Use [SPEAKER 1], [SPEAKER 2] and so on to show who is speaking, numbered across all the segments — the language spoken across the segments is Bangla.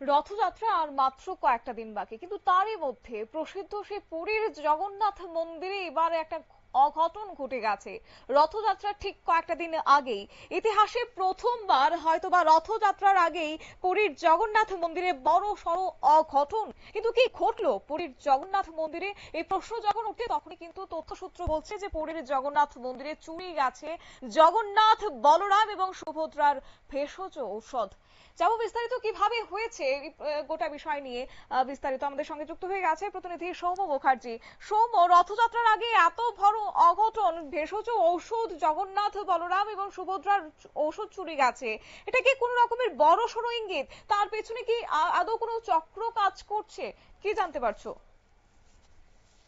[SPEAKER 1] রথযাত্রা আর মাত্র কয়েকটা দিন বাকি। কিন্তু তারই মধ্যে প্রসিদ্ধ সেই পুরীর জগন্নাথ মন্দিরে এবার একটা অঘটন ঘটে গেছে। রথযাত্রার ঠিক কয়েকটা দিন আগেই, ইতিহাসে প্রথমবার হয়তোবা রথযাত্রার আগেই পুরীর জগন্নাথ মন্দিরে বড় সড় অঘটন। কিন্তু কি ঘটলো পুরীর জগন্নাথ মন্দিরে? এই প্রশ্ন যখন উঠে, তখনই কিন্তু তথ্যসূত্র বলছে যে পুরীর জগন্নাথ মন্দিরে চুরি গেছে জগন্নাথ বলরাম এবং সুভদ্রার ভেষজ ঔষধ। যাব বিস্তারিত কীভাবে হয়েছে গোটা বিষয় নিয়ে। বিস্তারিত আমাদের সঙ্গে যুক্ত হয়ে গেছে প্রতিনিধি সৌম্য মুখার্জি। সৌম্য, রথযাত্রার আগে এত বড় অঘটন ভেষজ ঔষধ জগন্নাথ বলরাম এবং সুভদ্রার ঔষধ চুরি গেছে। এটা কি কোনো রকমের বড় সড়ো ইঙ্গিত? তার পেছনে কি আদৌ কোনো চক্র কাজ করছে? কি জানতে পারছ?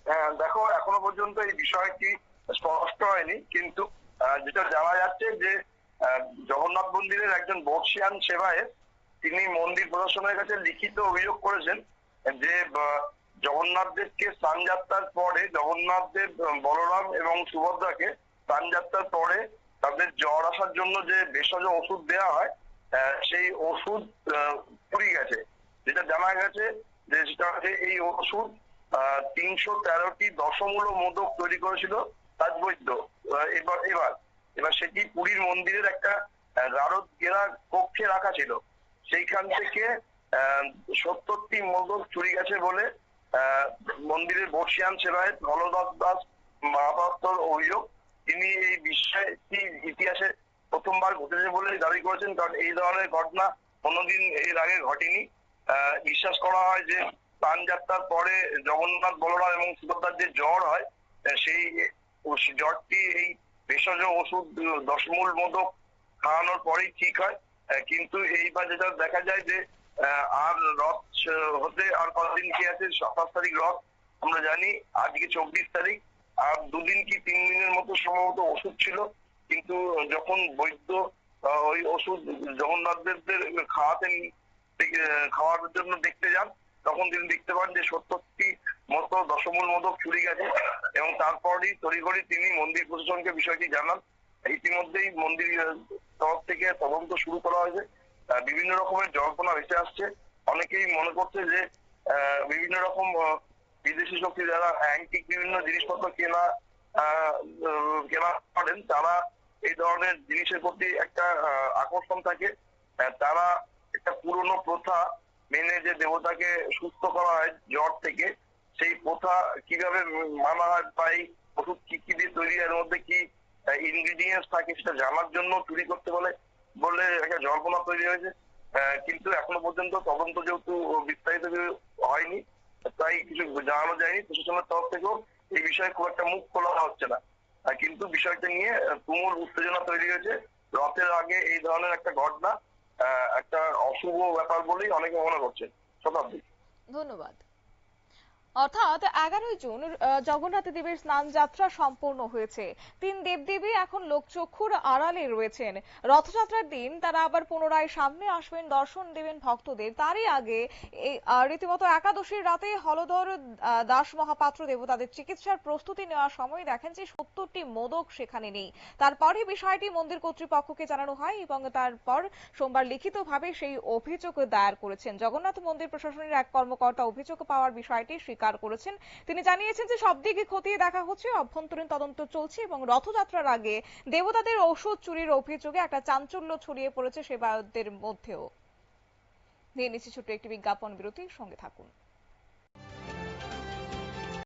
[SPEAKER 2] হ্যাঁ, দেখো এখনও পর্যন্ত এই বিষয়টি স্পষ্ট হয়নি কিন্তু যেটা জানা যাচ্ছে যে জগন্নাথ মন্দিরের একজন বর্ষিয়ান সেবায়েত তিনি মন্দির প্রশাসনের কাছে লিখিত অভিযোগ করেছেন যে জগন্নাথ দেবকে স্নানযাত্রার পরে জগন্নাথ দেব বলরাম এবং সুভদ্রাকে স্নানযাত্রার পরে তাদের জ্বর আসার জন্য যে ভেষজ ওষুধ দেওয়া হয় সেই ওষুধ পুড়ে গেছে। যেটা জানা গেছে যে সেটা এই ওষুধ তিনশো তেরোটি দশমূল মোদক তৈরি করেছিল রাজবৈদ্য। এবার এবার এবার সেটি পুরীর মন্দিরের একটা গারদ ঘেরা কক্ষে রাখা ছিল। সেইখান থেকে সত্তরটি মোদক চুরি গেছে বলে মন্দিরের বর্ষিয়ান সেবায়ত হলদাস দাস মহাপাত্রর অভিযোগ। তিনি এই বিষয়টি ইতিহাসে প্রথমবার ঘটেছে বলে দাবি করেছেন, কারণ এই ধরনের ঘটনা কোনোদিন এর আগে ঘটেনি। বিশ্বাস করা হয় যে প্রাণ যাত্রার পরে জগন্নাথ বলরাম এবং সুভদ্রার যে জ্বর হয় সেই জ্বরটি এই ভেষজ ওষুধ, দশমূল মোদক খাওয়ানোর পরেই ঠিক হয়। কিন্তু এইবার যেটা দেখা যায় যে আর রথ হতে আর কতদিন কি আছে? সাতাশ তারিখ রথ, আমরা জানি। আজকে চব্বিশ তারিখ। আর দুদিন কি তিন দিনের মতো সম্ভবত ওষুধ ছিল। কিন্তু যখন বৈদ্য ওই ওষুধ জগন্নাথ দেবদের খাওয়াতেন খাওয়ার জন্য দেখতে যান, তখন তিনি দেখতে পান যে সত্তরটি মতো দশমূল মোদক চুরি গেছে। এবং তারপরই তড়িঘড়ি তিনি মন্দির প্রশাসনকে বিষয়টি জানান। ইতিমধ্যেই মন্দির তরফ থেকে তদন্ত শুরু করা হয়েছে। বিভিন্ন রকমের জল্পনা ভেসে আসছে। অনেকেই মনে করছে যে বিভিন্ন রকম বিদেশি শক্তি যারা অ্যান্টিক বিভিন্ন জিনিসপত্র কেনা কেনা করেন, তারা এই ধরনের জিনিসের প্রতি একটা আকর্ষণ থাকে। তারা একটা পুরনো প্রথা মেনে যে দেবতাকে সুস্থ করা হয় জ্বর থেকে, সেই প্রথা কীভাবে মানা হয় এই ওষুধ কি কি দিয়ে তৈরি এর মধ্যে কি ইনগ্রিডিয়েন্টস থাকে সেটা জানার জন্য চুরি করতে বলে বলে একটা জল্পনা তৈরি হয়েছে। কিন্তু এখনও পর্যন্ত তদন্ত যেহেতু বিস্তারিত হয়নি, তাই কিছু জানানো যায়নি। প্রশাসনের তরফ থেকেও এই বিষয়ে খুব একটা মুখ খোলা হচ্ছে না। কিন্তু বিষয়টা নিয়ে তুমুল উত্তেজনা তৈরি হয়েছে। রথের আগে এই ধরনের একটা ঘটনা একটা অশুভ ব্যাপার বলেই অনেকে মনে করছেন। শতাব্দী।
[SPEAKER 1] ধন্যবাদ। অর্থাৎ এগারোই জুন জগন্নাথ দেবের স্নান যাত্রা সম্পূর্ণ হয়েছে। তিন দেবদেবী এখন লোকচক্ষুর আড়ালে রয়েছেন। রথযাত্রার দিন তারা আবার পুনরায় সামনে আসবেন, দর্শন দেবেন ভক্তদের। তারই আগে রীতিমতো একাদশীর রাতে হলধর দাস মহাপাত্র দেবতাদের চিকিৎসার প্রস্তুতি নেওয়ার সময় দেখেন যে সত্তরটি মোদক সেখানে নেই। তারপরে বিষয়টি মন্দির কর্তৃপক্ষকে জানানো হয় এবং তারপর সোমবার লিখিতভাবে সেই অভিযোগ দায়ের করেছেন। জগন্নাথ মন্দির প্রশাসনের এক কর্মকর্তা অভিযোগ পাওয়ার বিষয়টি স্বীকার করেছেন। তিনি জানিয়েছেন যে সব দিকে খতিয়ে দেখা হচ্ছে, অভ্যন্তরীণ তদন্ত চলছে এবং রথযাত্রার আগে দেবতাদের ঔষধ চুরির অভিযোগে একটা চাঞ্চল্য ছড়িয়ে পড়েছে সেবায়তদের মধ্যেও। নিয়ে নিচ্ছি ছোট্ট একটি বিজ্ঞাপন বিরতির সঙ্গে থাকুন।